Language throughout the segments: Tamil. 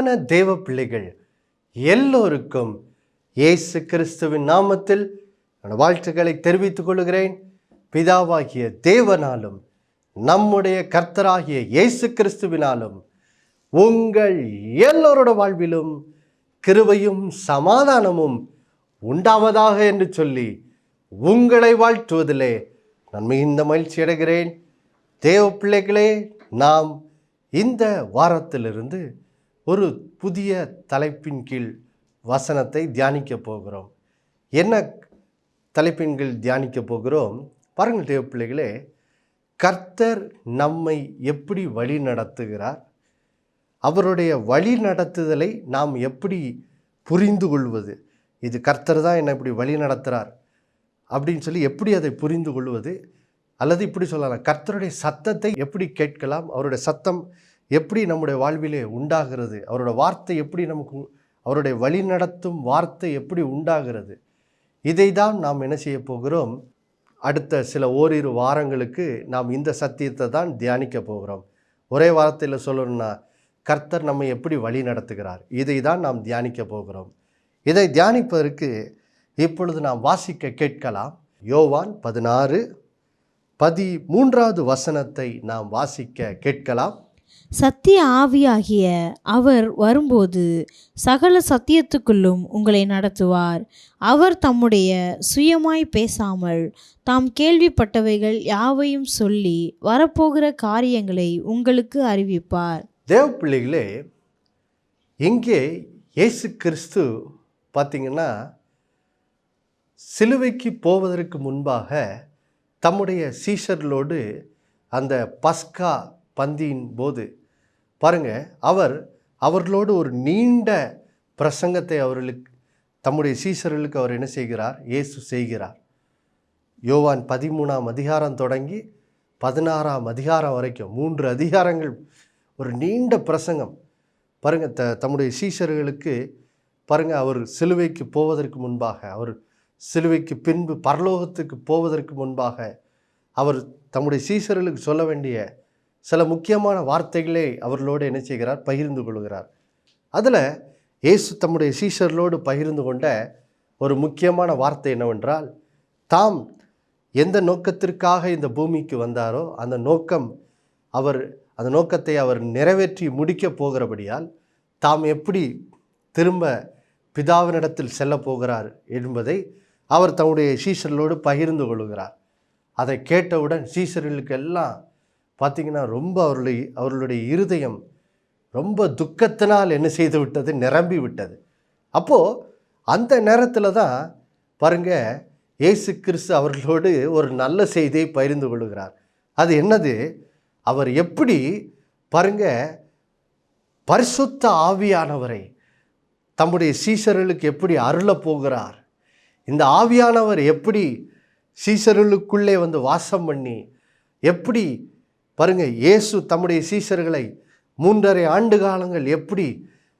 அன்பான தேவ பிள்ளைகள் எல்லோருக்கும் இயேசு கிறிஸ்துவின் நாமத்தில் என்னோட வாழ்த்துக்களை தெரிவித்துக் கொள்கிறேன். பிதாவாகிய தேவனாலும் நம்முடைய கர்த்தராகிய இயேசு கிறிஸ்துவினாலும் உங்கள் எல்லோரோட வாழ்விலும் கிருவையும் சமாதானமும் உண்டாவதாக என்று சொல்லி உங்களை வாழ்த்துவதிலே நான் மிகுந்த மகிழ்ச்சி அடைகிறேன். தேவ பிள்ளைகளே நாம் இந்த வாரத்திலிருந்து ஒரு புதிய தலைப்பின் கீழ் வசனத்தை தியானிக்க போகிறோம். என்ன தலைப்பின் கீழ் தியானிக்க போகிறோம்? பாருங்கள் தேவ பிள்ளைகளே கர்த்தர் நம்மை எப்படி வழி நடத்துகிறார்? அவருடைய வழி நடத்துதலை நாம் எப்படி புரிந்து கொள்வது? இது கர்த்தர் தான் என்னை இப்படி வழி நடத்துகிறார் அப்படின்னு சொல்லி எப்படி அதை புரிந்து கொள்வது? அல்லது இப்படி சொல்லலாம் கர்த்தருடைய சத்தத்தை எப்படி கேட்கலாம்? அவருடைய சத்தம் எப்படி நம்முடைய வாழ்விலே உண்டாகிறது? அவரோட வார்த்தை எப்படி நமக்கு அவருடைய வழி நடத்தும் வார்த்தை எப்படி உண்டாகிறது? இதை தான் நாம் என்ன செய்ய போகிறோம்? அடுத்த சில ஓரிரு வாரங்களுக்கு நாம் இந்த சத்தியத்தை தான் தியானிக்க போகிறோம். ஒரே வாரத்தில் சொல்லணும்னா கர்த்தர் நம்மை எப்படி வழி நடத்துகிறார்? இதை தான் நாம் தியானிக்க போகிறோம். இதை தியானிப்பதற்கு இப்பொழுது நாம் வாசிக்க கேட்கலாம். யோவான் பதினாறு பதி மூன்றாவது வசனத்தை நாம் வாசிக்க கேட்கலாம். சத்திய ஆவியாகிய அவர் வரும்போது சகல சத்தியத்துக்குள்ளும் உங்களை நடத்துவார். அவர் தம்முடைய சுயமாய் பேசாமல் தாம் கேள்விப்பட்டவைகள் யாவையும் சொல்லி வரப்போகிற காரியங்களை உங்களுக்கு அறிவிப்பார். தேவ பிள்ளைகளே இங்கே இயேசு கிறிஸ்து பார்த்தீங்கன்னா சிலுவைக்கு போவதற்கு முன்பாக தம்முடைய சீஷர்களோடு அந்த பஸ்கா பந்தியின் போது பாருங்க அவர் அவர்களோடு ஒரு நீண்ட பிரசங்கத்தை அவர்களுக்கு தம்முடைய சீஷர்களுக்கு அவர் என்ன செய்கிறார்? இயேசு செய்கிறார். யோவான் பதிமூணாம் அதிகாரம் தொடங்கி பதினாறாம் அதிகாரம் வரைக்கும் மூன்று அதிகாரங்கள் ஒரு நீண்ட பிரசங்கம். பாருங்கள் த தம்முடைய சீசர்களுக்கு பாருங்கள் அவர் சிலுவைக்கு போவதற்கு முன்பாக அவர் சிலுவைக்கு பின்பு பரலோகத்துக்கு போவதற்கு முன்பாக அவர் தம்முடைய சீசர்களுக்கு சொல்ல வேண்டிய சில முக்கியமான வார்த்தைகளை அவர்களோடு என்ன செய்கிறார்? பகிர்ந்து கொள்கிறார். அதில் இயேசு தம்முடைய சீஷர்களோடு பகிர்ந்து கொண்ட ஒரு முக்கியமான வார்த்தை என்னவென்றால் தாம் எந்த நோக்கத்திற்காக இந்த பூமிக்கு வந்தாரோ அந்த நோக்கம் அவர் அந்த நோக்கத்தை அவர் நிறைவேற்றி முடிக்கப் போகிறபடியால் தாம் எப்படி திரும்ப பிதாவினிடத்தில் செல்ல போகிறார் என்பதை அவர் தன்னுடைய சீசர்களோடு பகிர்ந்து கொள்கிறார். அதை கேட்டவுடன் சீசர்களுக்கெல்லாம் எல்லாம் பார்த்திங்கன்னா ரொம்ப அவருடைய அவர்களுடைய இருதயம் ரொம்ப துக்கத்தினால் என்ன செய்து விட்டது? நிரம்பி விட்டது. அப்போது அந்த நேரத்தில் தான் பாருங்கள் இயேசு கிறிஸ்து அவர்களோடு ஒரு நல்ல செய்தியை பகிர்ந்து கொள்கிறார். அது என்னது? அவர் எப்படி பாருங்க பரிசுத்த ஆவியானவரை தம்முடைய சீசர்களுக்கு எப்படி அருள போகிறார்? இந்த ஆவியானவர் எப்படி சீசர்களுக்குள்ளே வந்து வாசம் பண்ணி எப்படி பாருங்க இயேசு தம்முடைய சீசர்களை மூன்றரை ஆண்டு காலங்கள் எப்படி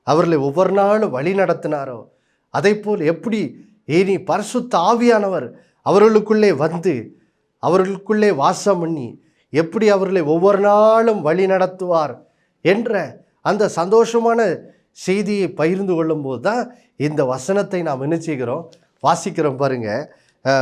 அவர்களை ஒவ்வொரு நாளும் வழி நடத்தினாரோ அதை போல் எப்படி இனி பரிசுத்த ஆவியானவர் அவர்களுக்குள்ளே வந்து அவர்களுக்குள்ளே வாசம் பண்ணி எப்படி அவர்களை ஒவ்வொரு நாளும் வழி நடத்துவார் என்ற அந்த சந்தோஷமான செய்தியை பகிர்ந்து கொள்ளும்போது தான் இந்த வசனத்தை நாம் என்ன செய்கிறோம்? வாசிக்கிறோம் பாருங்கள்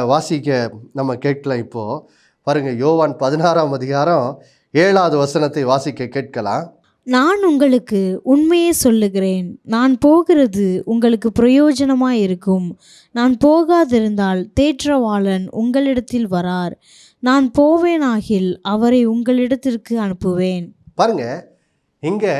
வாசிக்க நம்ம கேட்கலாம் இப்போது பாருங்க யோவான் பதினாறாம் அதிகாரம் ஏழாவது வசனத்தை வாசிக்க கேட்கலாம். நான் உங்களுக்கு உண்மையை சொல்லுகிறேன். நான் போகிறது உங்களுக்கு பிரயோஜனமாய் இருக்கும். நான் போகாதிருந்தால் தேற்றவாளன் உங்களிடத்தில் வரார். நான் போவேனாகில் அவரை உங்களிடத்திற்கு அனுப்புவேன். பாருங்க இங்கே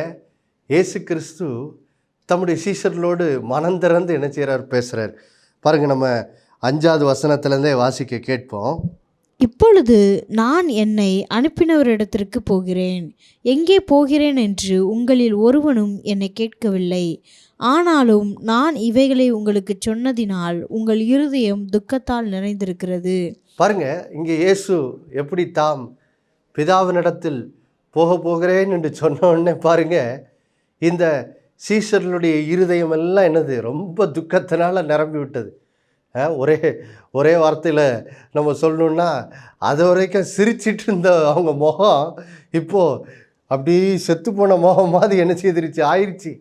இயேசு கிறிஸ்து தம்முடைய சீஷர்களோடு மனம் திறந்து என்ன செய்கிறார் பேசுகிறார் பாருங்க நம்ம அஞ்சாவது வசனத்திலேருந்தே வாசிக்க கேட்போம். இப்பொழுது நான் என்னை அனுப்பினவரிடத்திற்கு போகிறேன். எங்கே போகிறேன் என்று உங்களில் ஒருவனும் என்னை கேட்கவில்லை. ஆனாலும் நான் இவைகளை உங்களுக்கு சொன்னதினால் உங்கள் இருதயம் துக்கத்தால் நிறைந்திருக்கிறது. பாருங்க இங்கே இயேசு எப்படி தாம் பிதாவினிடத்தில் போக போகிறேன் என்று சொன்ன உடனே பாருங்க இந்த சீசர்களுடைய இருதயம் எல்லாம் என்னது? ரொம்ப துக்கத்தினால நிரம்பி விட்டது ஒரே ஒரே வார்த்தையில் நம்ம சொல்லணுன்னா அது வரைக்கும் சிரிச்சிட்டு இருந்த அவங்க முகம் இப்போது அப்படி செத்து போன முகம் மாதிரி என்ன செய்திருச்சு? ஆயிடுச்சு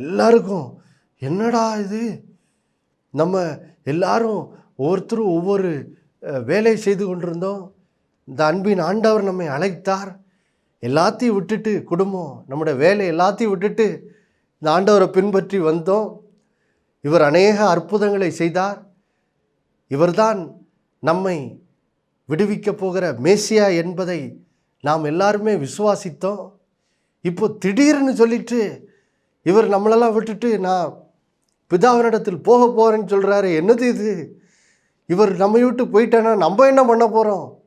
எல்லாருக்கும் என்னடா இது? நம்ம எல்லாரும் ஒவ்வொருத்தரும் ஒவ்வொரு வேலையை வேலை செய்து கொண்டிருந்தோம். இந்த அன்பின் ஆண்டவர் நம்மை அழைத்தார். எல்லாத்தையும் விட்டுட்டு குடும்பம் நம்முடைய வேலை எல்லாத்தையும் விட்டுட்டு இந்த ஆண்டவரை பின்பற்றி வந்தோம். இவர் அநேக அற்புதங்களை செய்தார். இவர்தான் நம்மை விடுவிக்கப் போகிற மேசியா என்பதை நாம் எல்லாருமே விசுவாசித்தோம். இப்போ திடீர்னு சொல்லிட்டு இவர் நம்மளெல்லாம் விட்டுட்டு நான் பிதாவினிடத்தில் போக போகிறேன்னு சொல்கிறாரு என்னது இது? இவர் நம்ம விட்டு போயிட்டேன்னா நம்ம என்ன பண்ண போகிறோம்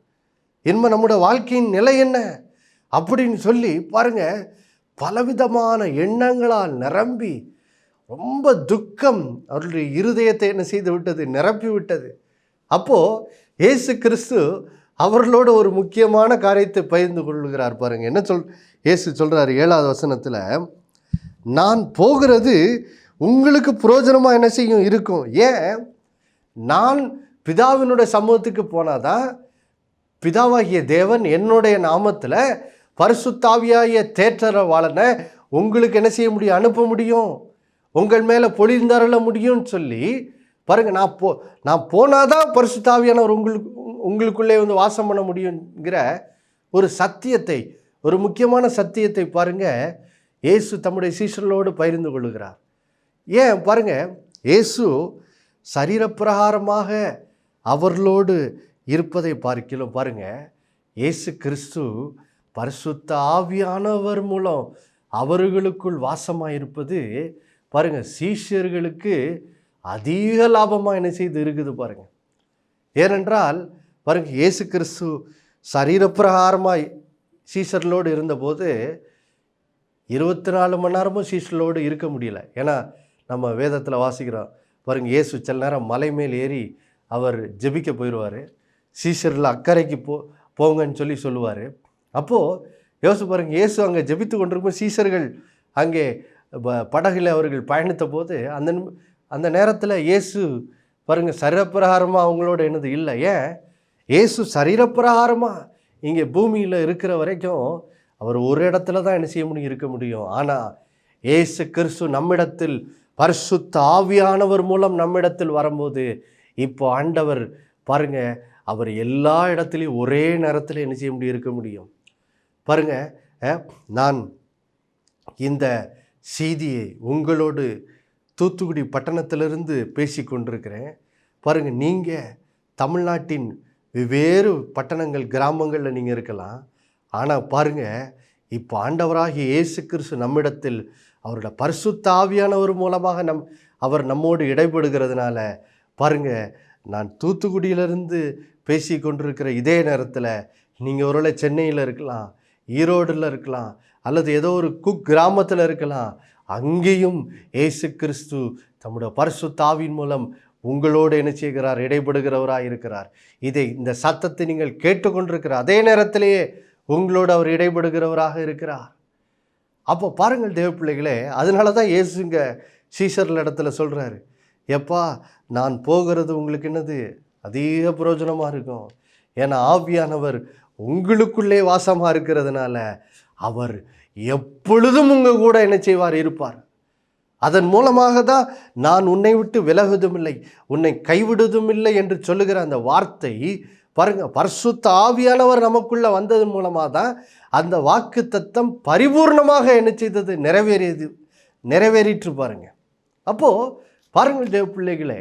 என்ன நம்முடைய வாழ்க்கையின் நிலை என்ன? அப்படின்னு சொல்லி பாருங்கள் பலவிதமான எண்ணங்களால் நிரம்பி ரொம்ப துக்கம் அவருடைய இருதயத்தை என்ன செய்து விட்டது நிரப்பி விட்டது. அப்போது இயேசு கிறிஸ்து அவர்களோட ஒரு முக்கியமான காரியத்தை பகிர்ந்து கொள்கிறார் பாருங்கள் என்ன சொல் இயேசு சொல்கிறார் ஏழாவது வசனத்தில் நான் போகிறது உங்களுக்கு புரோஜனமாக என்ன செய்யும் இருக்கும். ஏன்? நான் பிதாவினுடைய சமூகத்துக்கு போனாதான் பிதாவாகிய தேவன் என்னுடைய நாமத்தில் பரிசுத்தாவியாகிய தேற்றரவாளனை உங்களுக்கு என்ன செய்ய முடியும் அனுப்ப முடியும்? உங்கள் மேலே பொழிந்தருள முடியும்னு சொல்லி பாருங்கள் நான் போ நான் போனால் தான் பரிசுத்தாவியானவர் உங்களுக்கு உங்களுக்குள்ளே வந்து வாசம் பண்ண முடியுங்கிற ஒரு சத்தியத்தை ஒரு முக்கியமான சத்தியத்தை பாருங்கள் இயேசு தம்முடைய சீசர்களோடு பகிர்ந்து கொள்கிறார். ஏன்? பாருங்கள் இயேசு சரீரப்பிரகாரமாக அவர்களோடு இருப்பதை பார்க்கலாம் பாருங்கள் இயேசு கிறிஸ்து பரிசுத்த ஆவியானவர் மூலம் அவர்களுக்குள் வாசமாக இருப்பது பாருங்கள் சீஷர்களுக்கு அதிக லாபமாக என்ன செய்து இருக்குது பாருங்கள் ஏனென்றால் பாருங்கள் இயேசு கிறிஸ்து சரீரப்பிரகாரமாக சீசர்களோடு இருந்தபோது இருபத்தி நாலு மணி நேரமும் சீசர்களோடு இருக்க முடியல. ஏன்னா நம்ம வேதத்தில் வாசிக்கிறோம் பாருங்க இயேசு சில நேரம் மலை மேல் ஏறி அவர் ஜெபிக்க போயிடுவார். சீசரில் அக்கறைக்கு போ போங்கன்னு சொல்லி சொல்லுவார். அப்போது யோசிச்சு பாருங்கள் இயேசு அங்கே ஜெபித்து கொண்டிருக்கும் சீசர்கள் அங்கே படகில் அவர்கள் பயணித்த போது அந்த அந்த நேரத்தில் இயேசு பாருங்கள் சரீரப்பிரகாரமாக அவங்களோட என்னது இல்லை. ஏன்? இயேசு சரீரப்பிரகாரமாக இங்கே பூமியில் இருக்கிற வரைக்கும் அவர் ஒரு இடத்துல தான் என்ன செய்ய முடியும் இருக்க முடியும். ஆனால் இயேசு கிறிஸ்து நம்மிடத்தில் பரிசுத்த ஆவியானவர் மூலம் நம்மிடத்தில் வரும்போது இப்போ ஆண்டவர் பாருங்கள் அவர் எல்லா இடத்துலையும் ஒரே நேரத்தில் என்ன செய்ய முடியும் இருக்க முடியும். பாருங்கள் நான் இந்த செய்தியை உங்களோடு தூத்துக்குடி பட்டணத்திலிருந்து பேசி கொண்டிருக்கிறேன். பாருங்க நீங்கள் தமிழ்நாட்டின் வெவ்வேறு பட்டணங்கள் கிராமங்களில் நீங்கள் இருக்கலாம். ஆனால் பாருங்க இப்போ ஆண்டவராகிய இயேசு கிறிஸ்து நம்மிடத்தில் அவரோட பரிசுத்த ஆவியானவர் மூலமாக நம் அவர் நம்மோடு இடைபடுகிறதுனால பாருங்கள் நான் தூத்துக்குடியிலிருந்து பேசி கொண்டிருக்கிற இதே நேரத்தில் நீங்கள் ஒருவேளை சென்னையில் இருக்கலாம் ஈரோடில் இருக்கலாம் அல்லது ஏதோ ஒரு குக் கிராமத்தில் இருக்கலாம் அங்கேயும் இயேசு கிறிஸ்து தம்முடைய பரிசு தாவின் மூலம் உங்களோடு என்ன செய்கிறார் இடைபடுகிறவராக இருக்கிறார். இதை இந்த சத்தத்தை நீங்கள் கேட்டுக்கொண்டிருக்கிற அதே நேரத்திலேயே உங்களோடு அவர் இடைபடுகிறவராக இருக்கிறார். அப்போ பாருங்கள் தேவ பிள்ளைகளே அதனால தான் இயேசுங்க சீசர்கள் இடத்துல சொல்கிறாரு எப்பா நான் போகிறது உங்களுக்கு என்னது? அதிக பிரயோஜனமாக இருக்கும். ஏன்னா ஆவியானவர் உங்களுக்குள்ளே வாசமாக இருக்கிறதுனால அவர் எப்பொழுதும் உங்கள் கூட என்ன செய்வார் இருப்பார். அதன் மூலமாக தான் நான் உன்னை விட்டு விலகுவதும் இல்லை உன்னை கைவிடுவதும் இல்லை என்று சொல்லுகிற அந்த வார்த்தை பாருங்க பரிசுத்த ஆவியானவர் நமக்குள்ளே வந்ததன் மூலமாக தான் அந்த வாக்கு தத்தம் பரிபூர்ணமாக என்ன செய்தது நிறைவேறியது நிறைவேறிட்டு பாருங்க. அப்போது பாருங்கள் தேவ பிள்ளைகளே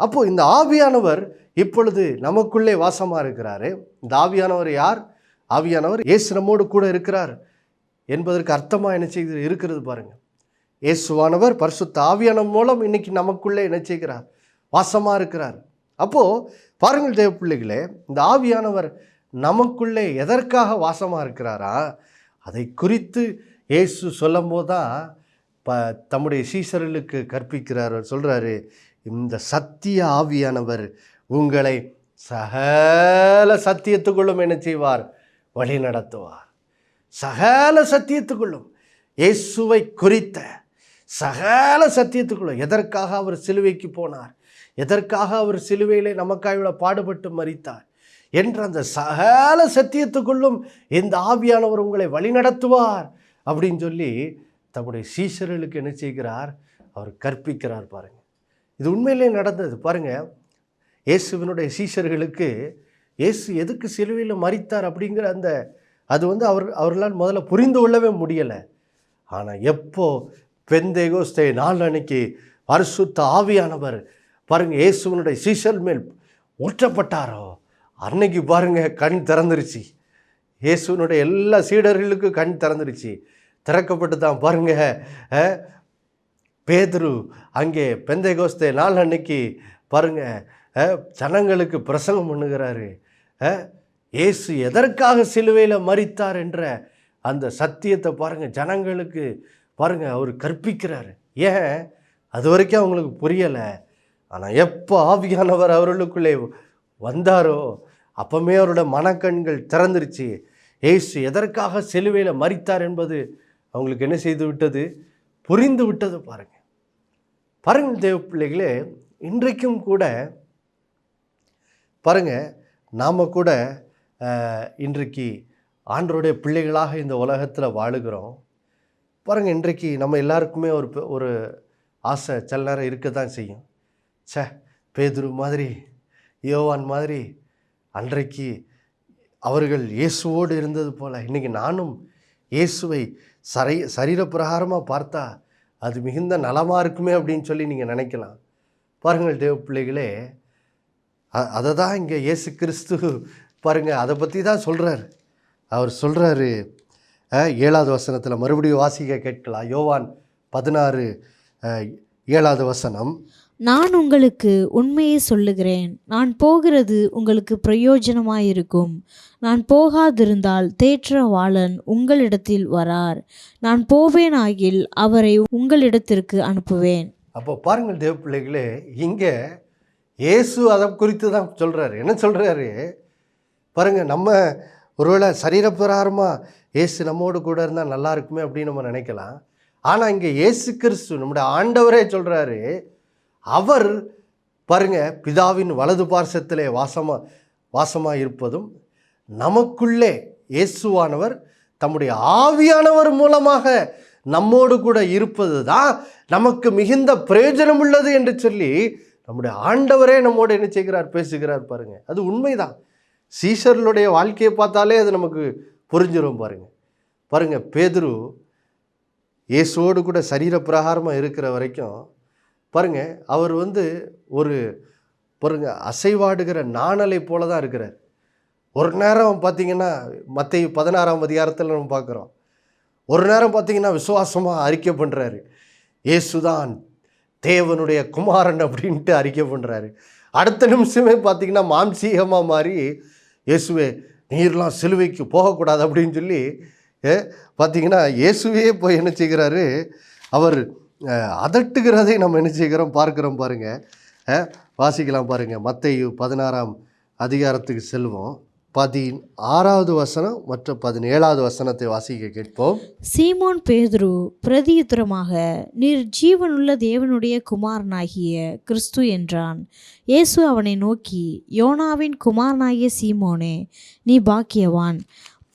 அப்போது இந்த ஆவியானவர் இப்பொழுது நமக்குள்ளே வாசமாக இருக்கிறாரு. இந்த ஆவியானவர் யார்? ஆவியானவர் இயேசு நம்மோடு கூட இருக்கிறார் என்பதற்கு அர்த்தமாக என்ன செய்து இருக்கிறது பாருங்கள் இயேசுவானவர் பரிசுத்த ஆவியானம் மூலம் இன்னைக்கு நமக்குள்ளே என்ன செய்கிறார்? வாசமாக இருக்கிறார். அப்போது பாருங்கள் தேவ பிள்ளைகளே இந்த ஆவியானவர் நமக்குள்ளே எதற்காக வாசமாக இருக்கிறாரா? அதை குறித்து இயேசு சொல்லும்போது தான் ப தம்முடைய சீசர்களுக்கு கற்பிக்கிறார். சொல்கிறாரு இந்த சத்திய ஆவியானவர் உங்களை சகல சத்தியத்துக்குள்ளும் என்ன செய்வார்? வழி நடத்துவார். சகல சத்தியத்துக்குள்ளும் இயேசுவை குறித்த சகல சத்தியத்துக்குள்ளும் எதற்காக அவர் சிலுவைக்கு போனார்? எதற்காக அவர் சிலுவையிலே நமக்காக இவ்வளோ பாடுபட்டு மறித்தார் என்ற அந்த சகல சத்தியத்துக்குள்ளும் இந்த ஆவியானவர் உங்களை வழிநடத்துவார் அப்படின்னு சொல்லி தம்முடைய சீஷர்களுக்கு என்ன செய்கிறார்? அவர் கற்பிக்கிறார் பாருங்கள் இது உண்மையிலே நடந்தது. பாருங்கள் இயேசுவினுடைய சீஷர்களுக்கு இயேசு எதுக்கு சிலுவையில் மறித்தார் அப்படிங்கிற அந்த அது வந்து அவர் அவர்களால் முதல்ல புரிந்து கொள்ளவே முடியலை. ஆனால் எப்போ பெந்தேகோஸ்தே நாள் அன்னைக்கு பரிசுத்த ஆவியானவர் பாருங்கள் இயேசுவனுடைய சீசல் மேல் ஊற்றப்பட்டாரோ? அன்னைக்கு பாருங்க கண் திறந்துருச்சு. இயேசுவனுடைய எல்லா சீடர்களுக்கும் கண் திறந்துருச்சு. திறக்கப்பட்டு தான் பாருங்க பேதுரு அங்கே பெந்தைகோஸ்தே நாள் அன்னைக்கு பாருங்கள் ஜனங்களுக்கு பிரசங்கம் பண்ணுகிறாரு. அஹ், இயேசு எதற்காக சிலுவையில் மறித்தார் என்ற அந்த சத்தியத்தை பாருங்கள் ஜனங்களுக்கு பாருங்கள் அவர் கற்பிக்கிறாரு. ஏன்? அது வரைக்கும் அவங்களுக்கு புரியலை. ஆனால் எப்போ ஆவியானவர் அவர்களுக்குள்ளே வந்தாரோ அப்போமே அவரோட மனக்கண்கள் திறந்துருச்சு. இயேசு எதற்காக சிலுவையில் மறித்தார் என்பது அவங்களுக்கு என்ன செய்து விட்டது? புரிந்து விட்டது பாருங்க. பாருங்கள் தேவ பிள்ளைகளே இன்றைக்கும் கூட பாருங்கள் நாம் கூட இன்றைக்கு ஆண்டருடைய பிள்ளைகளாக இந்த உலகத்தில் வாழுகிறோம். பாருங்கள் இன்றைக்கு நம்ம எல்லாருக்குமே ஒரு ஒரு ஆசை சில நேரம் இருக்க தான் செய்யும். சே பேதுரு மாதிரி யோவான் மாதிரி அன்றைக்கு அவர்கள் இயேசுவோடு இருந்தது போல் இன்னைக்கு நானும் இயேசுவை சரை சரீரப்பிரகாரமாக பார்த்தா அது மிகுந்த நலமாக இருக்குமே அப்படின்னு சொல்லி நீங்கள் நினைக்கலாம். பாருங்கள் தேவ பிள்ளைகளே அதை தான் இங்கே இயேசு கிறிஸ்து பாருங்கள் அதை பற்றி தான் சொல்கிறார் அவர் சொல்கிறாரு ஏழாவது வசனத்தில் மறுபடியும் வாசிக்க கேட்கலாம். யோவான் பதினாறு ஏழாவது வசனம். நான் உங்களுக்கு உண்மையை சொல்லுகிறேன். நான் போகிறது உங்களுக்கு பிரயோஜனமாயிருக்கும். நான் போகாதிருந்தால் தேற்றவாளன் உங்களிடத்தில் வரார். நான் போவேனாகில் அவரை உங்களிடத்திற்கு அனுப்புவேன். அப்போ பாருங்கள் தேவ பிள்ளைகளே இங்கே இயேசு அதை குறித்து தான் சொல்கிறாரு என்ன சொல்கிறாரு பாருங்கள் நம்ம ஒருவேளை சரீரப்பிரகாரமாக இயேசு நம்மோடு கூட இருந்தால் நல்லா இருக்குமே அப்படின்னு நம்ம நினைக்கலாம். ஆனால் இங்கே இயேசு கிறிஸ்து நம்முடைய ஆண்டவரே சொல்கிறாரு அவர் பாருங்கள் பிதாவின் வலது பார்சத்திலே வாசமாக வாசமாக இருப்பதும் நமக்குள்ளே இயேசுவானவர் தம்முடைய ஆவியானவர் மூலமாக நம்மோடு கூட இருப்பது தான் நமக்கு மிகுந்த பிரயோஜனம் உள்ளது என்று சொல்லி நம்முடைய ஆண்டவரே நம்மோடு என்ன செய்கிறார் பேசுகிறார் பாருங்க. அது உண்மைதான். சீஷர்களுடைய வாழ்க்கையை பார்த்தாலே அது நமக்கு புரிஞ்சிடும் பாருங்க. பாருங்க பேதுரு இயேசுவோடு கூட சரீர பிரகாரமாக இருக்கிற வரைக்கும் பாருங்க அவர் வந்து ஒரு பாருங்க அசைவாடுகிற நாணலை போல தான் இருக்கிறார். ஒரு நேரம் பார்த்தீங்கன்னா மற்ற பதினாறாம் அதிகாரத்தில் நம்ம பார்க்குறோம். ஒரு நேரம் பார்த்தீங்கன்னா விசுவாசமாக அறிக்கை பண்ணுறாரு இயேசுதான் தேவனுடைய குமாரன் அப்படின்ட்டு அறிக்கை பண்ணுறாரு அடுத்த நிமிஷமே பார்த்தீங்கன்னா மாம்சீகமாக மாறி இயேசுவே நீர்லாம் சிலுவைக்கு போகக்கூடாது அப்படின்னு சொல்லி பார்த்தீங்கன்னா இயேசுவே போய் என்ன செய்கிறாரு அவர் அதட்டுகிறதை நம்ம என்ன செய்கிறோம் பார்க்குறோம் பாருங்கள் வாசிக்கலாம் பாருங்கள் மத்தையு பதினாறாம் அதிகாரத்துக்கு செல்வோம். பதின் ஆறாவது வசனம் மற்றும் பதினேழாவது வசனத்தை வாசிக்க கேட்போம். சீமோன் பேதுரு பிரதியுத்தரமாக நீர் ஜீவனுள்ள தேவனுடைய குமாரனாகிய கிறிஸ்து என்றான். இயேசு அவனை நோக்கி யோனாவின் குமாரனாகிய சீமோனே நீ பாக்கியவான்.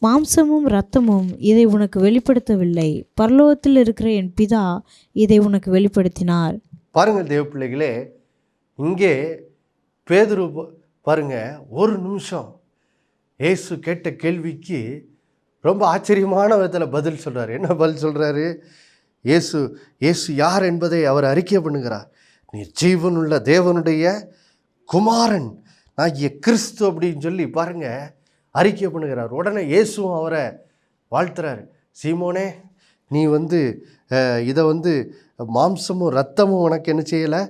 மாம்சமும் இரத்தமும் இதை உனக்கு வெளிப்படுத்தவில்லை. பரலோகத்தில் இருக்கிற என் பிதா இதை உனக்கு வெளிப்படுத்தினார். பாருங்கள் தேவ பிள்ளைகளே இங்கே பேதுரு பாருங்க ஒரு நிமிஷம். இயேசு கேட்ட கேள்விக்கு ரொம்ப ஆச்சரியமான விதத்தில் பதில் சொல்கிறார் என்ன பதில் சொல்கிறாரு இயேசு இயேசு யார் என்பதை அவர் அறிக்கை பண்ணுகிறார். நீ ஜீவனுள்ள தேவனுடைய குமாரன் ஆகிய கிறிஸ்து அப்படின்னு சொல்லி பாருங்கள் அறிக்கை பண்ணுகிறார். உடனே இயேசுவும் அவரை வாழ்த்துறாரு. சீமோனே நீ வந்து இதை வந்து மாம்சமும் ரத்தமும் உனக்கு என்ன செய்யலை?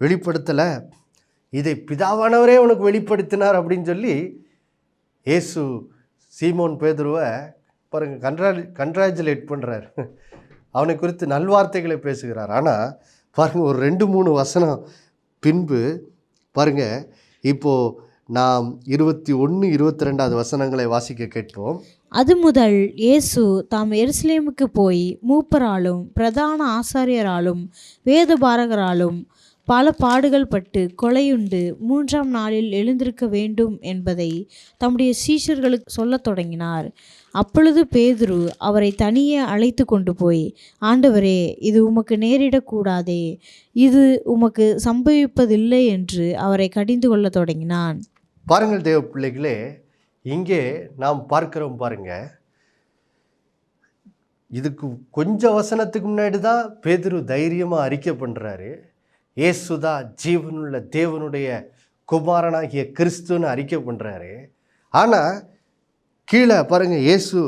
வெளிப்படுத்தலை. இதை பிதாவானவரே உனக்கு வெளிப்படுத்தினார் அப்படின்னு சொல்லி இயேசு சீமோன் பேதுருவை பாருங்க கன்ட்ரா கன்ட்ராஜுலேட் பண்ணுறார் அவனை குறித்து நல்வார்த்தைகளை பேசுகிறார். ஆனால் பாருங்கள் ஒரு ரெண்டு மூணு வசனம் பின்பு பாருங்க இப்போது நாம் இருபத்தி ஒன்று இருபத்தி ரெண்டாவது வசனங்களை வாசிக்க கேட்போம். அது முதல் இயேசு தாம் எருசலேமுக்கு போய் மூப்பராலும் பிரதான ஆசாரியராலும் வேத பாரகராலும் பல பாடுகள் பட்டு கொலையுண்டு மூன்றாம் நாளில் எழுந்திருக்க வேண்டும் என்பதை தம்முடைய சீஷர்களுக்கு சொல்லத் தொடங்கினார். அப்பொழுது பேதுரு அவரை தனியே அழைத்து கொண்டு போய் ஆண்டவரே இது உமக்கு நேரிடக்கூடாதே இது உமக்கு சம்பவிப்பதில்லை என்று அவரை கடிந்து கொள்ளத் தொடங்கினான். பாருங்கள் தேவ பிள்ளைகளே இங்கே நாம் பார்க்கிறோம் பாருங்க. இதுக்கு கொஞ்சம் வசனத்துக்கு முன்னாடி தான் பேதுரு தைரியமாக அறிக்கை பண்ணுறாரு இயேசுதா ஜீவனுள்ள தேவனுடைய குமாரனாகிய கிறிஸ்துன்னு அறிக்கை பண்ணுறாரு ஆனால் கீழே பாருங்கள் இயேசு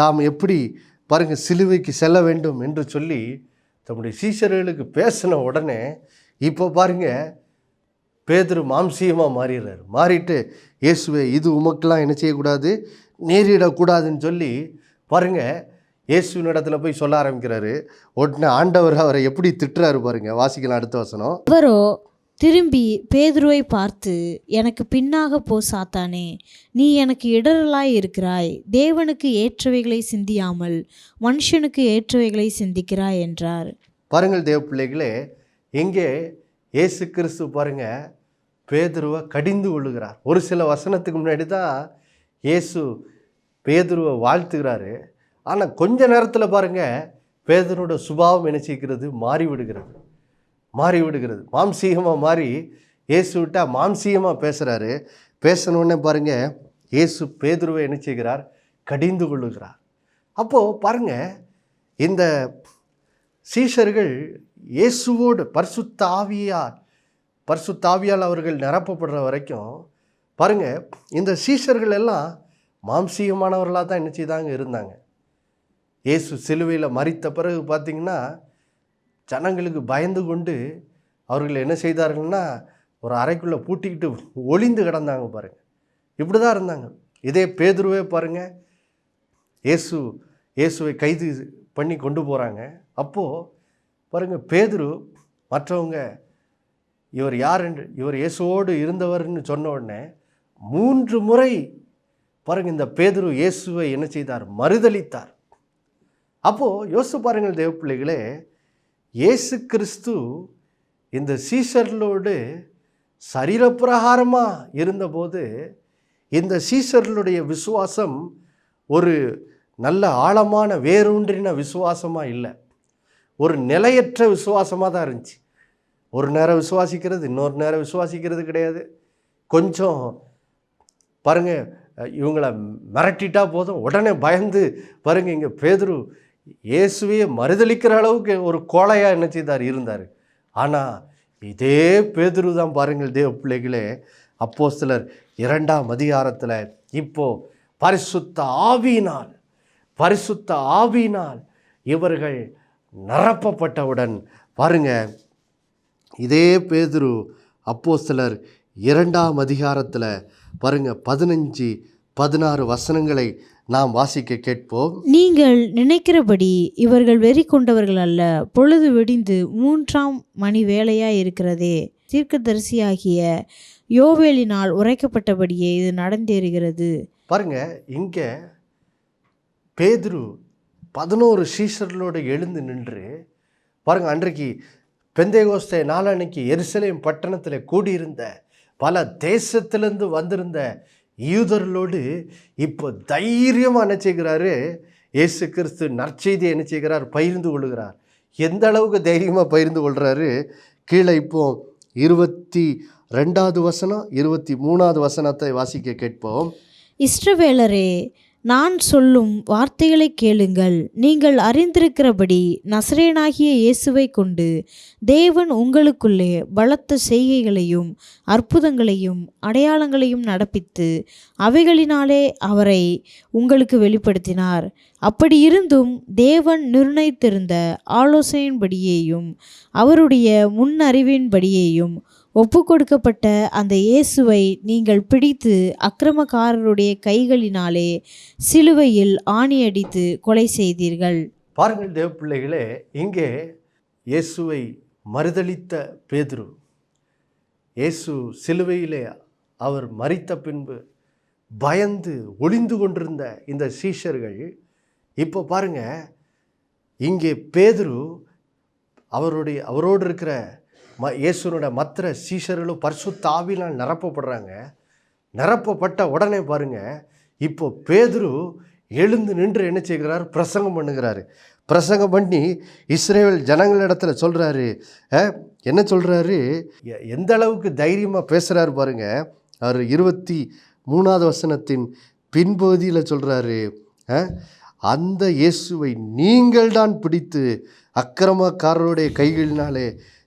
தாம் எப்படி பாருங்கள் சிலுவைக்கு செல்ல வேண்டும் என்று சொல்லி தம்முடைய சீஷர்களுக்கு பேசின உடனே இப்போ பாருங்கள் பேதரு மாம்சீகமாக மாறிடுறாரு. மாறிட்டு இயேசுவே இது உமக்கெல்லாம் என்ன செய்யக்கூடாது? நேரிடக்கூடாதுன்னு சொல்லி பாருங்கள் இயேசுவின் இடத்துல போய் சொல்ல ஆரம்பிக்கிறாரு. உடனே ஆண்டவர் அவரை எப்படி திட்டுறாரு பாருங்க வாசிக்கலாம் அடுத்த வசனம். அவரோ திரும்பி பேதுருவை பார்த்து எனக்கு பின்னாக போ சாத்தானே. நீ எனக்கு இடரலாய் இருக்கிறாய். தேவனுக்கு ஏற்றவைகளை சிந்தியாமல் மனுஷனுக்கு ஏற்றவைகளை சிந்திக்கிறாய் என்றார். பாருங்கள் தேவ பிள்ளைகளே எங்கே இயேசு கிறிஸ்து பாருங்க பேதுருவை கடிந்து கொள்ளுகிறார். ஒரு சில வசனத்துக்கு முன்னாடி தான் இயேசு பேதுருவை வாழ்த்துகிறாரு. ஆனால் கொஞ்ச நேரத்தில் பாருங்கள் பேதனோட சுபாவம் என்ன செய்கிறது? மாறி விடுகிறது. மாறி விடுகிறது. மாம்சீகமாக மாறி இயேசு விட்டால் மாம்சீகமாக பேசுகிறாரு பேசணுன்னே பாருங்கள் இயேசு பேதுருவை என்ன செய்கிறார்? கடிந்து கொள்ளுகிறார். அப்போது பாருங்க இந்த சீஷர்கள் இயேசுவோடு பர்சுத்தாவியார் பர்சுத்தாவியால் அவர்கள் நிரப்பப்படுற வரைக்கும் பாருங்கள் இந்த சீஷர்கள் எல்லாம் மாம்சீகமானவர்களாக தான் என்ன செய்தாங்க? இருந்தாங்க. இயேசு சிலுவையில் மறித்த பிறகு பார்த்தீங்கன்னா ஜனங்களுக்கு பயந்து கொண்டு அவர்கள் என்ன செய்தார்கள்னா ஒரு அறைக்குள்ளே பூட்டிக்கிட்டு ஒளிந்து கிடந்தாங்க பாருங்கள் இப்படி தான் இருந்தாங்க. இதே பேதுருவே பாருங்கள் இயேசு இயேசுவை கைது பண்ணி கொண்டு போகிறாங்க அப்போது பாருங்கள் பேதுரு மற்றவங்க இவர் யார் என்று இவர் இயேசுவோடு இருந்தவர்னு சொன்ன உடனே மூன்று முறை பாருங்கள் இந்த பேதுரு இயேசுவை என்ன செய்தார்? மறுதளித்தார் அப்போது யோசித்து பாருங்கள் தேவ பிள்ளைகளே இயேசு கிறிஸ்து இந்த சீசர்களோடு சரீரப்பிரகாரமாக இருந்தபோது இந்த சீசர்களுடைய விசுவாசம் ஒரு நல்ல ஆழமான வேரூன்றின விசுவாசமாக இல்லை. ஒரு நிலையற்ற விசுவாசமாக தான் இருந்துச்சு. ஒரு நேரம் விசுவாசிக்கிறது இன்னொரு நேரம் விசுவாசிக்கிறது கிடையாது. கொஞ்சம் பாருங்கள் இவங்கள மிரட்டிட்டா போதும். உடனே பயந்து பாருங்கள் இங்கே பேதுரு இயேசுவையே மறுதளிக்கிற அளவுக்கு ஒரு கோழையாக என்ன செய்தார்? இருந்தார். ஆனால் இதே பேதுரு தான் பாருங்கள் தேவ பிள்ளைகளே. அப்போ சிலர் இரண்டாம் அதிகாரத்தில் இப்போது பரிசுத்த ஆவியினால் பரிசுத்த ஆவியினால் இவர்கள் நிரப்பப்பட்டவுடன் பாருங்க. இதே பேதுரு அப்போ சிலர் இரண்டாம் அதிகாரத்தில் பாருங்க பதினஞ்சு பதினாறு வசனங்களை நாம் வாசிக்க கேட்போம். நீங்கள் நினைக்கிறபடி இவர்கள் வெறி கொண்டவர்கள் அல்ல. பொழுது வெடிந்து மூன்றாம் மணி வேலையாய் இருக்கிறதே. தீர்க்கதரிசியாகிய யோவேலினால் உரைக்கப்பட்டபடியே இது நடந்தேறுகிறது. பாருங்க இங்கே பேதுரு பதினோரு சீஷர்களோடு எழுந்து நின்று பாருங்க அன்றைக்கு பெந்தேகோஸ்தே நாளன்னைக்கு எருசலேம் பட்டணத்தில் கூடியிருந்த பல தேசத்திலிருந்து வந்திருந்த யூதர்களோடு இப்போ தைரியமாக என்ன செய்கிறாரு? இயேசு கிறிஸ்து நற்செய்தியை என்ன செய்கிறார்? பகிர்ந்து கொள்கிறார். எந்த அளவுக்கு தைரியமாக பகிர்ந்து கொள்கிறாரு கீழே இப்போ இருபத்தி ரெண்டாவது வசனம் இருபத்தி மூணாவது வசனத்தை வாசிக்க கேட்போம். இஸ்ரவேலரே நான் சொல்லும் வார்த்தைகளை கேளுங்கள். நீங்கள் அறிந்திருக்கிறபடி நசரேனாகிய இயேசுவை கொண்டு தேவன் உங்களுக்குள்ளே பலத்த செய்கைகளையும் அற்புதங்களையும் அடையாளங்களையும் நடப்பித்து அவைகளினாலே அவரை உங்களுக்கு வெளிப்படுத்தினார். அப்படி இருந்தும் தேவன் நிர்ணயித்திருந்த ஆலோசனையின்படியேயும் அவருடைய முன்னறிவின்படியேயும் ஒப்பு கொடுக்கப்பட்ட அந்த இயேசுவை நீங்கள் பிடித்து அக்கிரமக்காரருடைய கைகளினாலே சிலுவையில் ஆணியடித்து கொலை செய்தீர்கள். பாருங்கள் தேவ பிள்ளைகளே இங்கே இயேசுவை மறுதலித்த பேதுரு. இயேசு சிலுவையிலே அவர் மறித்த பின்பு பயந்து ஒளிந்து கொண்டிருந்த இந்த சீஷர்கள் இப்போ பாருங்க இங்கே பேதுரு அவருடைய அவரோடு இருக்கிற ம இயேசுனோட மற்ற சீஷர்களும் பரிசுத்த தாவிலாம் நிரப்பப்படுறாங்க. நிரப்பப்பட்ட உடனே பாருங்கள் இப்போ பேதுரு எழுந்து நின்று என்ன செய்கிறார்? பிரசங்கம் பண்ணுகிறாரு. பிரசங்கம் பண்ணி இஸ்ரேல் ஜனங்களிடத்துல சொல்கிறாரு என்ன சொல்கிறாரு எந்த அளவுக்கு தைரியமாக பேசுகிறாரு பாருங்க. அவர் இருபத்தி மூணாவது வசனத்தின் பின்பகுதியில் சொல்கிறாரு அந்த இயேசுவை நீங்கள்தான் பிடித்து அக்கிரமக்காரருடைய கைகளினாலே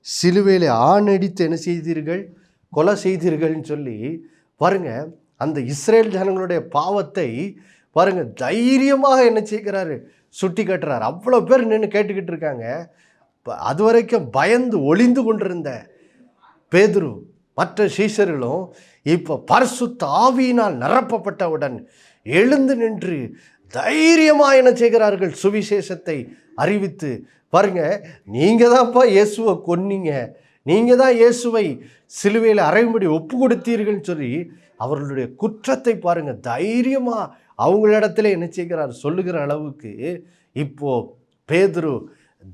சிலுவையில் ஆணடித்து என்ன செய்தீர்கள்? கொலை செய்தீர்கள்னு சொல்லி பாருங்க அந்த இஸ்ரேல் ஜனங்களுடைய பாவத்தை பாருங்க தைரியமாக என்ன செய்கிறாரு? சுட்டி காட்டுறாரு. அவ்வளோ பேர் நின்று கேட்டுக்கிட்டு இருக்காங்க. ப- அது வரைக்கும் பயந்து ஒளிந்து கொண்டிருந்த பேதுரு மற்ற சீசர்களும் இப்போ பரிசுத்த ஆவியினால் நிரப்பப்பட்டவுடன் எழுந்து நின்று தைரியமாக என்ன செய்கிறார்கள்? சுவிசேஷத்தை அறிவித்து பாருங்க நீங்கள் தான்ப்பா இயேசுவை கொன்னீங்க. நீங்கள் தான் இயேசுவை சிலுவையில் அறையும்படி ஒப்பு கொடுத்தீர்கள்னு சொல்லி அவர்களுடைய குற்றத்தை பாருங்கள் தைரியமாக அவங்களிடத்துல என்ன செய்கிறார்? சொல்லுகிற அளவுக்கு இப்போது பேதுரு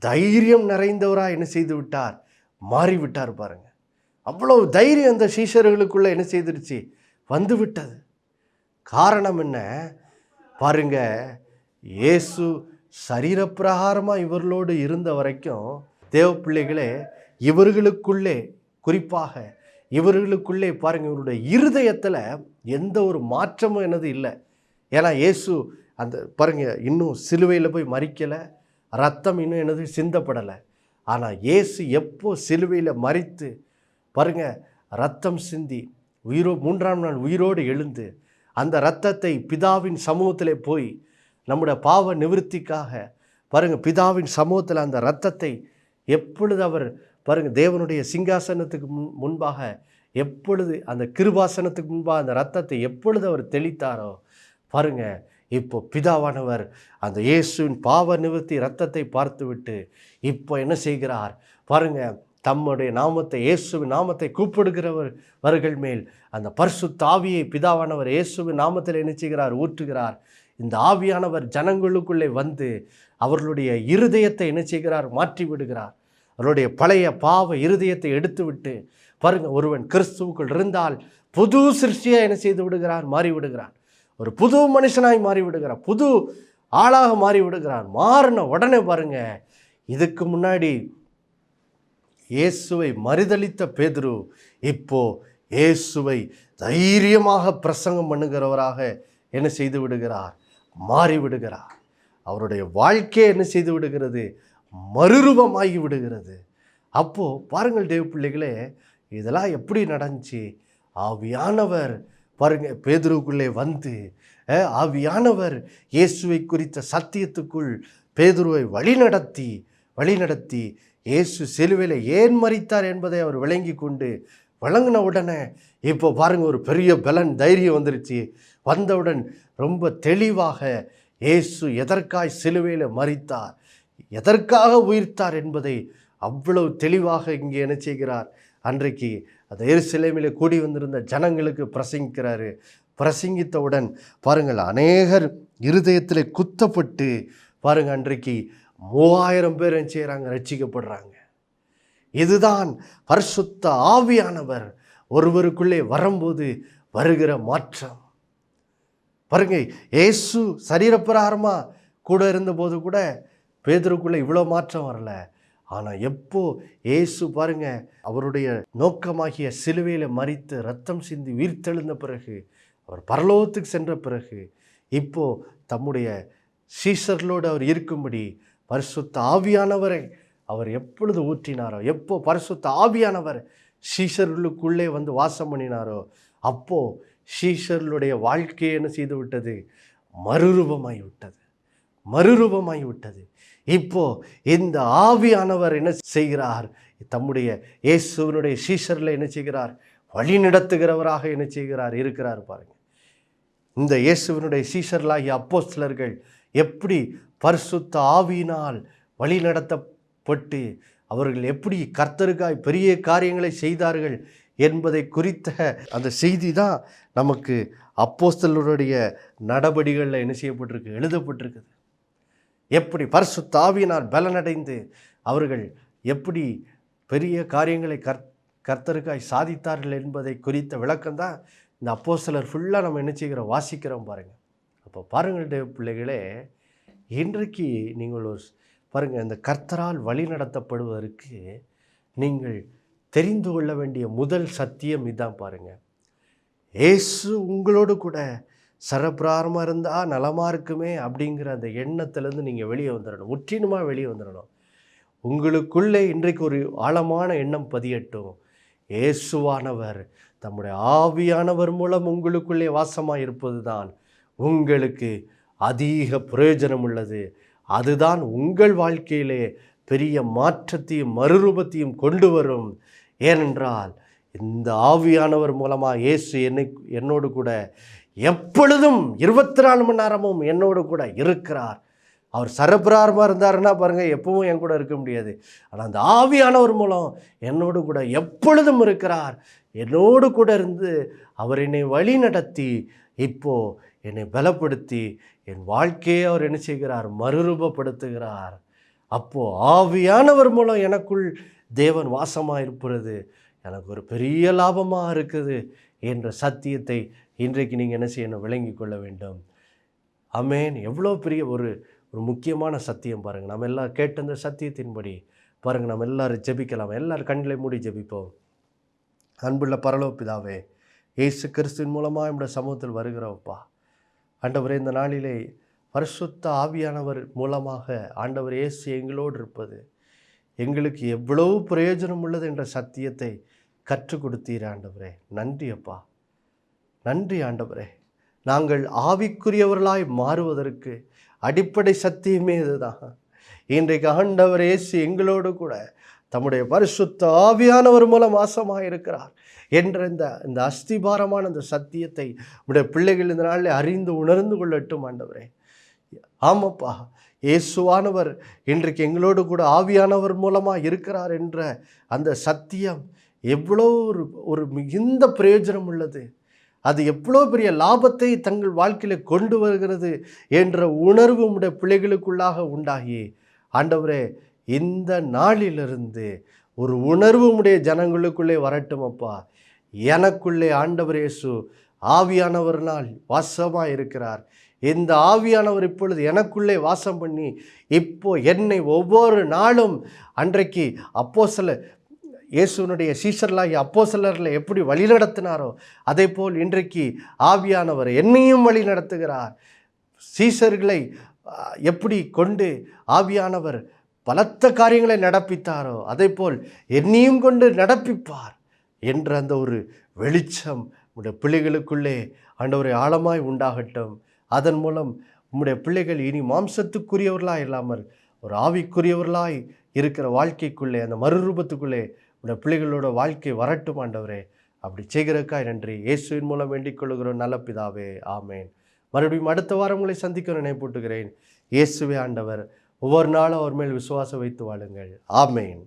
தைரியம் நிறைந்தவராக என்ன செய்து விட்டார்? மாறிவிட்டார் பாருங்க. அவ்வளோ தைரியம் அந்த சீஷர்களுக்குள்ளே என்ன செய்திருச்சு வந்து விட்டது காரணம் என்ன? பாருங்க இயேசு சரீரப்பிரகாரமாக இவர்களோடு இருந்த வரைக்கும் தேவ பிள்ளைகளே இவர்களுக்குள்ளே குறிப்பாக இவர்களுக்குள்ளே பாருங்கள் இவருடைய இருதயத்தில் எந்த ஒரு மாற்றமும் எனது இல்லை. ஏன்னா இயேசு அந்த பாருங்கள் இன்னும் சிலுவையில் போய் மறிக்கலை ரத்தம் இன்னும் எனது சிந்தப்படலை. ஆனால் இயேசு எப்போ சிலுவையில் மறித்து பாருங்கள் ரத்தம் சிந்தி உயிரோ மூன்றாம் நாள் உயிரோடு எழுந்து அந்த இரத்தத்தை பிதாவின் சமூகத்தில் போய் நம்முடைய பாவ நிவிருத்திக்காக பாருங்கள் பிதாவின் சமூகத்தில் அந்த இரத்தத்தை எப்பொழுது அவர் பாருங்கள் தேவனுடைய சிங்காசனத்துக்கு முன் முன்பாக எப்பொழுது அந்த கிருபாசனத்துக்கு முன்பாக அந்த ரத்தத்தை எப்பொழுது அவர் தெளித்தாரோ பாருங்கள் இப்போ பிதாவானவர் அந்த இயேசுவின் பாவ நிவர்த்தி ரத்தத்தை பார்த்துவிட்டு இப்போ என்ன செய்கிறார்? பாருங்கள் தம்முடைய நாமத்தை இயேசுவின் நாமத்தை கூப்பிடுகிறவர்கள் மேல். அந்த பர்சு தாவியை பிதாவானவர் இயேசுவின் நாமத்தில் நினைச்சுகிறார் ஊற்றுகிறார். இந்த ஆவியானவர் ஜனங்களுக்குள்ளே வந்து அவர்களுடைய இருதயத்தை நினைச்சுகிறார் மாற்றி விடுகிறார். அவருடைய பழைய பாவ இருதயத்தை எடுத்துவிட்டு பாருங்க ஒருவன் கிறிஸ்துவுக்குள் இருந்தால் புது சிருஷ்டியாக என்ன செய்து விடுகிறார்? மாறி விடுகிறார். ஒரு புது மனுஷனாய் மாறி விடுகிறார். புது ஆளாக மாறி விடுகிறார். மாறின உடனே பாருங்க இதுக்கு முன்னாடி இயேசுவை மறுதளித்த பேதுரு இப்போ இயேசுவை தைரியமாக பிரசங்கம் பண்ணுகிறவராக என்ன செய்து விடுகிறார்? மாறிவிடுகிறார் அவருடைய வாழ்க்கையை என்ன செய்து விடுகிறது? மறுரூபமாகி விடுகிறது. அப்போது பாருங்கள் தேவ பிள்ளைகளே இதெல்லாம் எப்படி நடந்துச்சு? ஆவியானவர் பாருங்க பேதுருவுக்குள்ளே வந்து ஆவியானவர் இயேசுவை குறித்த சத்தியத்துக்குள் பேதுருவை வழிநடத்தி வழிநடத்தி இயேசு சிலுவையில் ஏன் மறித்தார் என்பதை அவர் விளங்கி கொண்டு வழங்கின உடனே இப்போ பாருங்கள் ஒரு பெரிய பலன் தைரியம் வந்துருச்சு. வந்தவுடன் ரொம்ப தெளிவாக இயேசு எதற்காய் சிலுவையில் மறித்தார் எதற்காக உயிர்த்தார் என்பதை அவ்வளவு தெளிவாக இங்கே என்ன செய்கிறார்? அன்றைக்கு அந்த எருசலேமிலே கூடி வந்திருந்த ஜனங்களுக்கு பிரசங்கிக்கிறாரு. பிரசங்கித்தவுடன் பாருங்கள் அநேகர் இருதயத்தில் குத்தப்பட்டு பாருங்கள் அன்றைக்கு மூவாயிரம் பேர் என்ன செய்கிறாங்க ரட்சிக்கப்படுறாங்க. இதுதான் பரிசுத்த ஆவியானவர் ஒருவருக்குள்ளே வரும்போது வருகிற மாற்றம். பாருங்க இயேசு சரீரப்பிரகாரமாக கூட இருந்தபோது கூட பேதருக்குள்ளே இவ்வளோ மாற்றம் வரல. ஆனால் எப்போ இயேசு பாருங்க அவருடைய நோக்கமாகிய சிலுவையில் மறித்து ரத்தம் சிந்தி உயிர்த்தெழுந்த பிறகு அவர் பரலோகத்துக்கு சென்ற பிறகு இப்போது தம்முடைய சீசர்களோடு அவர் இருக்கும்படி பரிசுத்த ஆவியானவரை அவர் எப்பொழுது ஊற்றினாரோ எப்போ பரிசுத்த ஆவியானவர் ஷீஷர்களுக்குள்ளே வந்து வாசம் பண்ணினாரோ அப்போது ஷீஷர்களுடைய வாழ்க்கையை என்ன செய்து விட்டது மறுரூபமாகி விட்டது மறுரூபமாகி விட்டது இப்போ இந்த ஆவியானவர் என்ன செய்கிறார்? தம்முடைய இயேசுவனுடைய சீஷரில் என்ன செய்கிறார்? வழி நடத்துகிறவராக என்ன செய்கிறார்? இருக்கிறார் பாருங்கள் இந்த இயேசுவனுடைய சீஷர்களாகிய அப்போஸ்தலர்கள் எப்படி பரிசுத்த ஆவியினால் வழி நடத்தப்பட்டு அவர்கள் எப்படி கர்த்தருக்காய் பெரிய காரியங்களை செய்தார்கள் என்பதை குறித்த அந்த செய்தி தான் நமக்கு அப்போஸ்தலருடைய நடபடிகளில் என்ன செய்யப்பட்டிருக்கு எழுதப்பட்டிருக்குது. எப்படி பரிசு தாவியினால் பலனடைந்து அவர்கள் எப்படி பெரிய காரியங்களை கர் கர்த்தருக்காய் சாதித்தார்கள் என்பதை குறித்த விளக்கம்தான் இந்த அப்போ சிலர் ஃபுல்லாக நம்ம என்ன செய்கிறோம் வாசிக்கிறோம் பாருங்கள் அப்போ பாருங்கள் பிள்ளைகளே இன்றைக்கு நீங்கள் ஒரு பாருங்கள் இந்த கர்த்தரால் வழி நடத்தப்படுவதற்கு நீங்கள் தெரிந்து கொள்ள வேண்டிய முதல் சத்தியம் இதான் பாருங்கள் ஏசு உங்களோடு கூட சரப்பிராரமாக இருந்தால் நலமாக இருக்குமே அப்படிங்கிற அந்த எண்ணத்துலேருந்து நீங்கள் வெளியே வந்துடணும் முற்றிலுமாக வெளியே வந்துடணும் உங்களுக்குள்ளே இன்றைக்கு ஒரு ஆழமான எண்ணம் பதியட்டும். இயேசுவானவர் தம்முடைய ஆவியானவர் மூலம் உங்களுக்குள்ளே வாசமாக இருப்பது தான் உங்களுக்கு அதிக பிரயோஜனம் உள்ளது அதுதான் உங்கள் வாழ்க்கையிலே பெரிய மாற்றத்தையும் மறுரூபத்தையும் கொண்டு வரும். ஏனென்றால் இந்த ஆவியானவர் மூலமாக இயேசு என்னை என்னோடு கூட எப்பொழுதும் இருபத்தி நாலு மணி நேரமும் என்னோடு கூட இருக்கிறார். அவர் சரப்பிராரமாக இருந்தாருன்னா பாருங்கள் எப்பவும் என் கூட இருக்க முடியாது. ஆனால் அந்த ஆவியானவர் மூலம் என்னோடு கூட எப்பொழுதும் இருக்கிறார். என்னோடு கூட இருந்து அவர் என்னை வழி நடத்தி இப்போது என்னை பலப்படுத்தி என் வாழ்க்கையை அவர் என்ன செய்கிறார்? மறுரூபப்படுத்துகிறார். அப்போது ஆவியானவர் மூலம் எனக்குள் தேவன் வாசமாக இருப்பது எனக்கு ஒரு பெரிய லாபமாக இருக்குது என்ற சத்தியத்தை இன்றைக்கு நீங்கள் என்ன செய்யணும்? விளங்கி கொள்ள வேண்டும். அமேன் எவ்வளோ பெரிய ஒரு ஒரு முக்கியமான சத்தியம் பாருங்கள் நம்ம எல்லாம் கேட்ட இந்த சத்தியத்தின்படி பாருங்கள் நம்ம எல்லாரும் ஜெபிக்கலாம். எல்லாரும் கண்களை மூடி ஜெபிப்போம். அன்புள்ள பரலோப்பிதாவே இயேசு கிறிஸ்துவின் மூலமாக நம்முடைய சமூகத்தில் வருகிறோம்ப்பா ஆண்டவரே இந்த நாளிலே பரிசுத்த ஆவியானவர் மூலமாக ஆண்டவர் இயேசு எங்களோடு இருப்பது எங்களுக்கு எவ்வளவு பிரயோஜனம் உள்ளது என்ற சத்தியத்தை கற்றுக் கொடுத்தீர் ஆண்டவரே. நன்றி அப்பா. நன்றி ஆண்டவரே. நாங்கள் ஆவிக்குரியவர்களாய் மாறுவதற்கு அடிப்படை சத்தியமே இதுதான். இன்றைக்கு ஆண்டவர் இயேசு எங்களோடு கூட தம்முடைய பரிசுத்த ஆவியானவர் மூலம் வாசமாக இருக்கிறார் என்ற இந்த இந்த அஸ்திபாரமான அந்த சத்தியத்தை உடைய பிள்ளைகள் இந்த நாளில் அறிந்து உணர்ந்து கொள்ளட்டும் ஆண்டவரே. ஆமாப்பா இயேசுவானவர் இன்றைக்கு எங்களோடு கூட ஆவியானவர் மூலமாக இருக்கிறார் என்ற அந்த சத்தியம் எவ்வளோ ஒரு ஒரு மிகுந்த பிரயோஜனம் உள்ளது. அது எவ்வளோ பெரிய லாபத்தை தங்கள் வாழ்க்கையில் கொண்டு வருகிறது என்ற உணர்வு உடைய பிள்ளைகளுக்குள்ளாக உண்டாகி ஆண்டவரே இந்த நாளிலிருந்து ஒரு உணர்வு உடைய ஜனங்களுக்குள்ளே வரட்டும் அப்பா. எனக்குள்ளே ஆண்டவர் இயேசு ஆவியானவர்னால் வாசமாக இருக்கிறார் இந்த ஆவியானவர் இப்பொழுது எனக்குள்ளே வாசம் பண்ணி இப்போ என்னை ஒவ்வொரு நாளும் அன்றைக்கு அப்போ சில இயேசுனுடைய சீசர்களாகி அப்போ சிலரில் எப்படி வழி நடத்தினாரோ அதே போல் இன்றைக்கு ஆவியானவர் என்னையும் வழி நடத்துகிறார். சீசர்களை எப்படி கொண்டு ஆவியானவர் பலத்த காரியங்களை நடப்பித்தாரோ அதே போல் என்னையும் கொண்டு நடப்பிப்பார். என்ற அந்த ஒரு வெளிச்சம் உடைய பிள்ளைகளுக்குள்ளே ஆண்டவரை ஆழமாய் உண்டாகட்டும். அதன் மூலம் உம்முடைய பிள்ளைகள் இனி மாம்சத்துக்குரியவர்களாய் இல்லாமல் ஒரு ஆவிக்குரியவர்களாய் இருக்கிற வாழ்க்கைக்குள்ளே அந்த மறுரூபத்துக்குள்ளே உடைய பிள்ளைகளோட வாழ்க்கை வரட்டும் ஆண்டவரே. அப்படி செய்கிறக்காய் நன்றி. இயேசுவின் மூலம் வேண்டிக் கொள்கிறோம். நல்ல பிதாவே ஆமேன். மறுபடியும் அடுத்த வாரம் உங்களை சந்திக்க நினைப்பூட்டுகிறேன் இயேசுவே ஆண்டவர் ஒவ்வொரு நாளும் அவர் மேல் விசுவாசம் வைத்து வாழுங்கள். ஆமேன்.